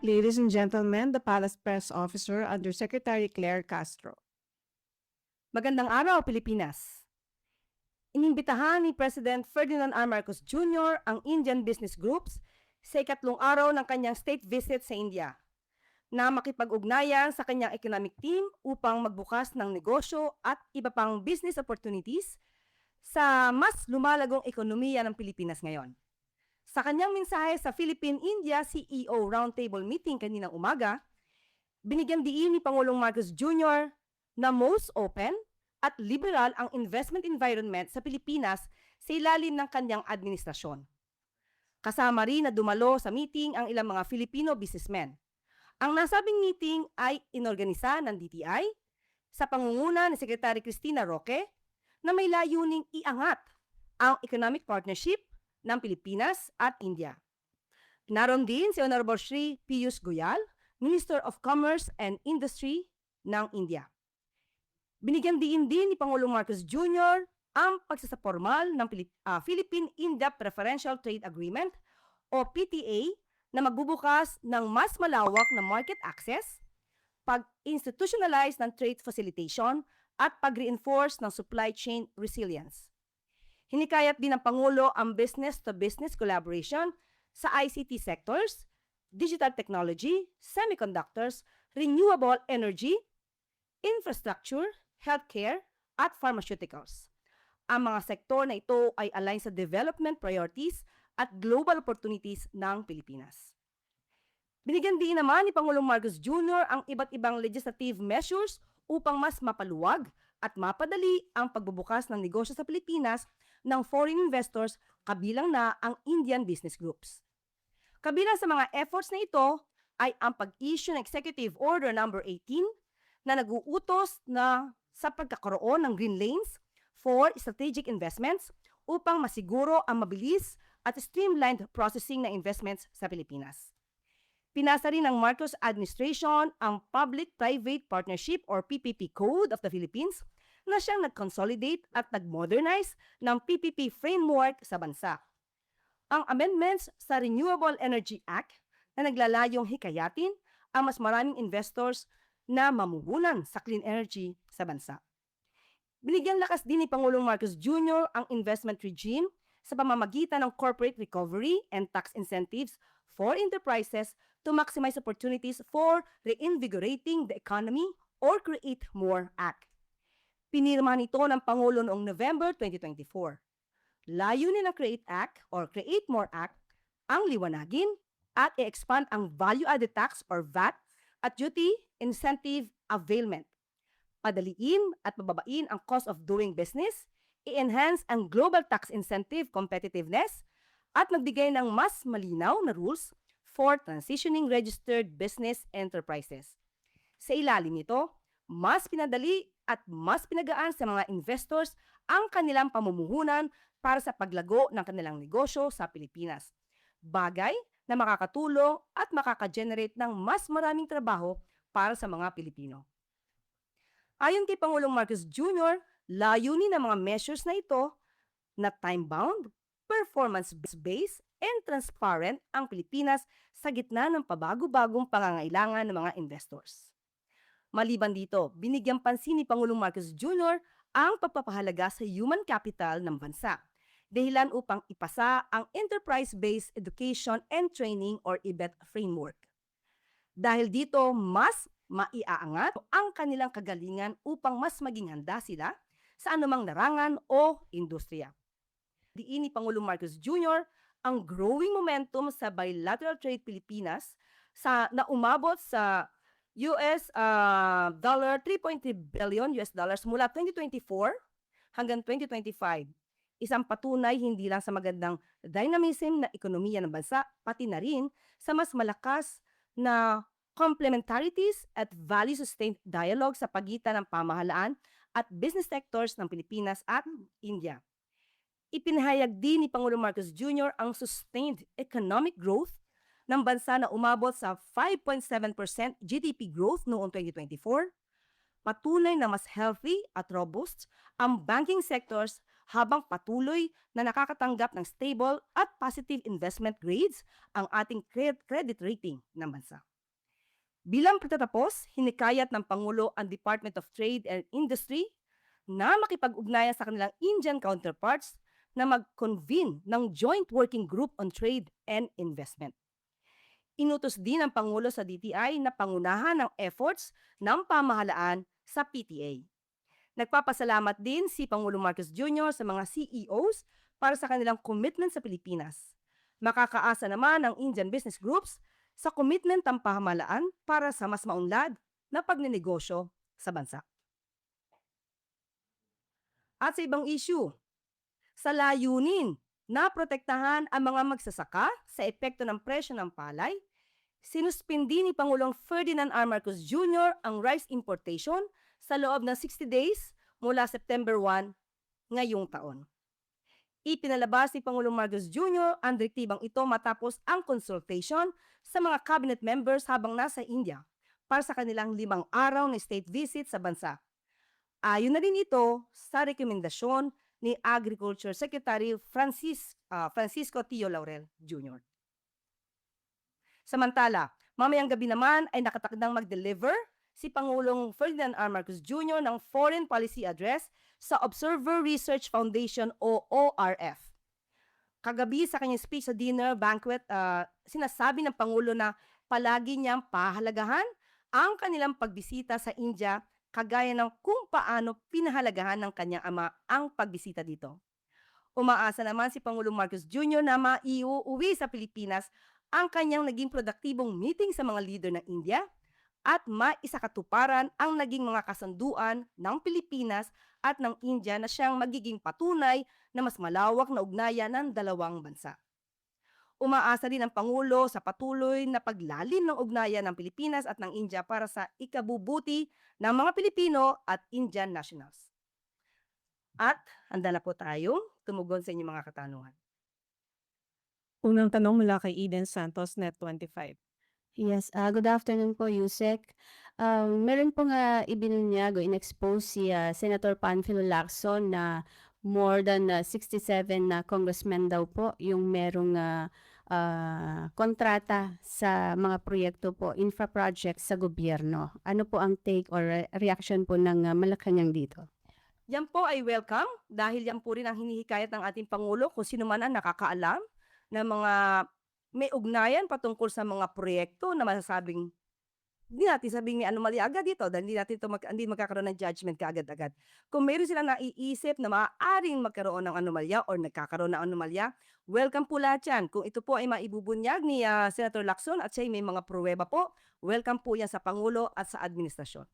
Ladies and gentlemen, the Palace Press Officer under Secretary Claire Castro. Magandang araw, Pilipinas! Inimbitahan ni President Ferdinand R. Marcos Jr. ang Indian business groups sa ikatlong araw ng kanyang state visit sa India na makipag-ugnayan sa kanyang economic team upang magbukas ng negosyo at iba pang business opportunities sa mas lumalagong ekonomiya ng Pilipinas ngayon. Sa kanyang mensahe sa Philippine-India CEO Roundtable Meeting kaninang umaga, binigyan diin ni Pangulong Marcos Jr. na most open at liberal ang investment environment sa Pilipinas sa ilalim ng kanyang administrasyon. Kasama rin na dumalo sa meeting ang ilang mga Filipino businessmen. Ang nasabing meeting ay inorganisa ng DTI sa pangunguna ni Secretary Cristina Roque na may layuning iangat ang economic partnership ng Pilipinas at India. Naroon din si Honorable Shri Piyush Goyal, Minister of Commerce and Industry ng India. Binigyan din din ni Pangulong Marcos Jr. ang pagsasapormal ng ah, Philippine-India Preferential Trade Agreement o PTA na magbubukas ng mas malawak na market access, pag-institutionalize ng trade facilitation at pag-reinforce ng supply chain resilience. Hinikayat din ng Pangulo ang business-to-business collaboration sa ICT sectors, digital technology, semiconductors, renewable energy, infrastructure, healthcare, at pharmaceuticals. Ang mga sektor na ito ay align sa development priorities at global opportunities ng Pilipinas. Binigyan din naman ni Pangulong Marcos Jr. ang iba't ibang legislative measures upang mas mapaluwag at mapadali ang pagbubukas ng negosyo sa Pilipinas ng foreign investors kabilang na ang Indian business groups. Kabilang sa mga efforts na ito ay ang pag-issue ng Executive Order number 18 na nag-uutos na sa pagkakaroon ng green lanes for strategic investments upang masiguro ang mabilis at streamlined processing ng investments sa Pilipinas. Pinasa rin ng Marcos administration ang Public-Private Partnership or PPP Code of the Philippines na siyang nag-consolidate at nag-modernize ng PPP framework sa bansa. Ang amendments sa Renewable Energy Act na naglalayong hikayatin ang mas maraming investors na mamuhunan sa clean energy sa bansa. Binigyan lakas din ni Pangulong Marcos Jr. ang investment regime sa pamamagitan ng corporate recovery and tax incentives for enterprises to maximize opportunities for reinvigorating the economy or create more act. Pinirma nito ng Pangulo noong November 2024. Layunin ng Create Act or Create More Act ang liwanagin at i-expand ang value-added tax or VAT at duty incentive availment. Padaliin at pababain ang cost of doing business, i-enhance ang global tax incentive competitiveness, at magbigay ng mas malinaw na rules for transitioning registered business enterprises. Sa ilalim nito, mas pinadali at mas pinagaan sa mga investors ang kanilang pamumuhunan para sa paglago ng kanilang negosyo sa Pilipinas. Bagay na makakatulong at makaka-generate ng mas maraming trabaho para sa mga Pilipino. Ayon kay Pangulong Marcos Jr., layunin ng mga measures na ito na time-bound, performance-based, and transparent ang Pilipinas sa gitna ng pabago-bagong pangangailangan ng mga investors. Maliban dito, binigyang pansin ni Pangulong Marcos Jr. ang pagpapahalaga sa human capital ng bansa, dahilan upang ipasa ang Enterprise-Based Education and Training or EBET framework. Dahil dito, mas maiaangat ang kanilang kagalingan upang mas maging handa sila sa anumang larangan o industriya. Diin ni Pangulong Marcos Jr. ang growing momentum sa bilateral trade Pilipinas sa na umabot sa US uh, dollar 3.3 billion US dollars mula 2024 hanggang 2025. Isang patunay hindi lang sa magandang dynamism na ekonomiya ng bansa, pati na rin sa mas malakas na complementarities at value-sustained dialogue sa pagitan ng pamahalaan at business sectors ng Pilipinas at India. Ipinahayag din ni Pangulong Marcos Jr. ang sustained economic growth ng bansa na umabot sa 5.7% GDP growth noong 2024, patunay na mas healthy at robust ang banking sectors habang patuloy na nakakatanggap ng stable at positive investment grades ang ating credit rating ng bansa. Bilang pagtatapos, hinikayat ng Pangulo ang Department of Trade and Industry na makipag-ugnayan sa kanilang Indian counterparts na mag-convene ng Joint Working Group on Trade and Investment. Inutos din ng Pangulo sa DTI na pangunahan ng efforts ng pamahalaan sa PTA. Nagpapasalamat din si Pangulong Marcos Jr. sa mga CEOs para sa kanilang commitment sa Pilipinas. Makakaasa naman ang Indian business groups sa commitment ng pamahalaan para sa mas maunlad na pagnenegosyo sa bansa. At sa ibang issue, sa layunin na protektahan ang mga magsasaka sa epekto ng presyo ng palay, sinuspindi ni Pangulong Ferdinand R. Marcos Jr. ang rice importation sa loob ng 60 days mula September 1 ngayong taon. Ipinalabas ni Pangulong Marcos Jr. ang direktibang ito matapos ang consultation sa mga cabinet members habang nasa India para sa kanilang limang araw na state visit sa bansa. Ayon na rin ito sa rekomendasyon ni Agriculture Secretary Francis, ah, Francisco Tio Laurel Jr. Samantala, mamayang gabi naman ay nakatakdang mag-deliver si Pangulong Ferdinand R. Marcos Jr. ng Foreign Policy Address sa Observer Research Foundation o ORF. Kagabi sa kanyang speech sa dinner banquet, ah, sinasabi ng Pangulo na palagi niyang pahalagahan ang kanilang pagbisita sa India kagaya ng kung paano pinahalagahan ng kanyang ama ang pagbisita dito. Umaasa naman si Pangulong Marcos Jr. na maiuwi sa Pilipinas ang kanyang naging produktibong meeting sa mga leader ng India at maisakatuparan ang naging mga kasunduan ng Pilipinas at ng India na siyang magiging patunay na mas malawak na ugnayan ng dalawang bansa. Umaasa din ang Pangulo sa patuloy na paglalim ng ugnayan ng Pilipinas at ng India para sa ikabubuti ng mga Pilipino at Indian nationals. At handa na po tayo tumugon sa inyong mga katanungan. Unang tanong mula kay Eden Santos, Net25. Yes, ah, good afternoon po, Yusek. Um, meron po nga ibinunyag o in-expose si ah, Senator Panfilo Lacson na more than ah, 67 na congressmen daw po yung merong ah, ah, kontrata sa mga proyekto po, infra projects sa gobyerno. Ano po ang take or re- reaction po ng ah, Malacanang dito? Yan po ay welcome dahil yan po rin ang hinihikayat ng ating Pangulo kung sino man ang nakakaalam ng mga may ugnayan patungkol sa mga proyekto na masasabing hindi natin sabing may anomalya agad dito dahil hindi natin ito mag, hindi magkakaroon ng judgment kaagad-agad. Kung meron silang naiisip na maaaring magkaroon ng anomalya or nagkakaroon ng anomalya, welcome po lahat yan. Kung ito po ay maibubunyag ni ah, Senator Lacson at siya ay may mga pruweba po, welcome po yan sa Pangulo at sa administrasyon.